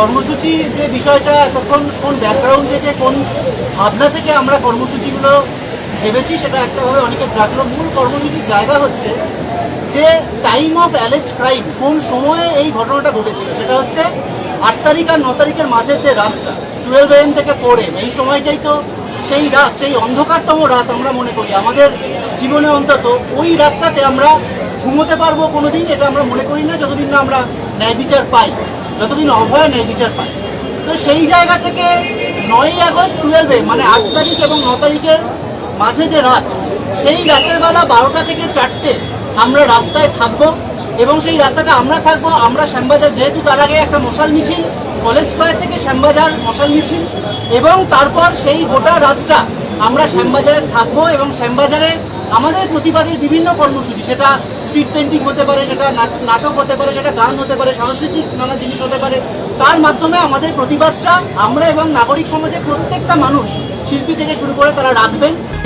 কর্মসূচির যে বিষয়টা এতক্ষণ কোন ব্যাকগ্রাউন্ড থেকে, কোন ভাবনা থেকে আমরা কর্মসূচিগুলো ভেবেছি, সেটা একটাভাবে অনেকে রাখল। মূল কর্মসূচির জায়গা হচ্ছে যে টাইম অফ অ্যালেজ ক্রাইম কোন সময়ে এই ঘটনাটা ঘটেছিল। সেটা হচ্ছে আট তারিখ আর ন তারিখের মাঝের যে রাতটা টুয়েলভ এম থেকে ফোর এম এই সময়টাই তো সেই রাত, সেই অন্ধকারতম রাত আমরা মনে করি। আমাদের জীবনে অন্তত ওই রাতটাতে আমরা ঘুমোতে পারব কোনোদিন, এটা আমরা মনে করি না, যতদিন না আমরা ন্যায় বিচার পাই। যতদিন অভয় নেই বিচার পায়। তো সেই জায়গা থেকে নয়ই আগস্ট টুয়েলভে মানে আট তারিখ এবং ন তারিখের মাঝে যে রাত, সেই রাতের বেলা বারোটা থেকে চারটে আমরা রাস্তায় থাকব এবং সেই রাস্তাটা আমরা থাকব, আমরা শ্যামবাজার, যেহেতু তার আগে একটা মশাল মিছিল, কলেজ স্কোয়ার থেকে শ্যামবাজার মশাল মিছিল, এবং তারপর সেই গোটা রাতটা আমরা শ্যামবাজারে থাকব এবং শ্যামবাজারে আমাদের প্রতিবাদের বিভিন্ন কর্মসূচি, সেটা স্ট্রিট পেন্টিং হতে পারে, সেটা নাট- নাটক হতে পারে, সেটা গান হতে পারে, সাংস্কৃতিক নানা জিনিস হতে পারে, তার মাধ্যমে আমাদের প্রতিবাদটা আমরা এবং নাগরিক সমাজের প্রত্যেকটা মানুষ শিল্পী থেকে শুরু করে তারা রাখবেন।